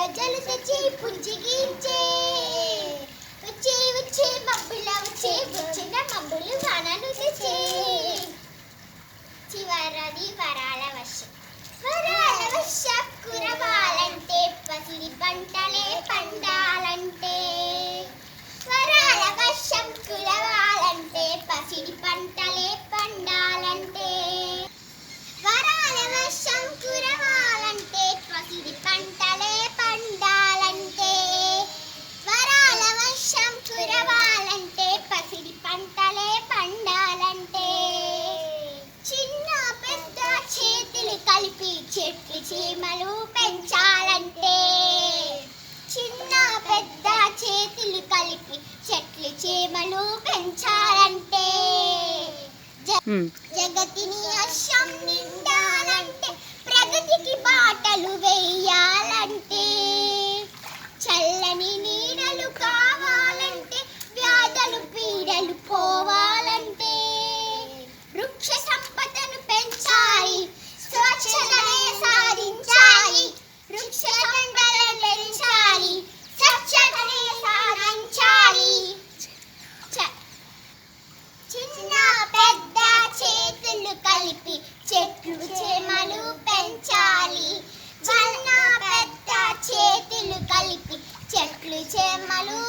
తెచ్చి గజ్జలు తెచ్చి పుంజి చెట్లు పెంచాలంటే. జ- చెట్లు చేమలు పెంచాలి. చిన్న పెద్ద చేతులు కలిపి చెట్లు చేమలు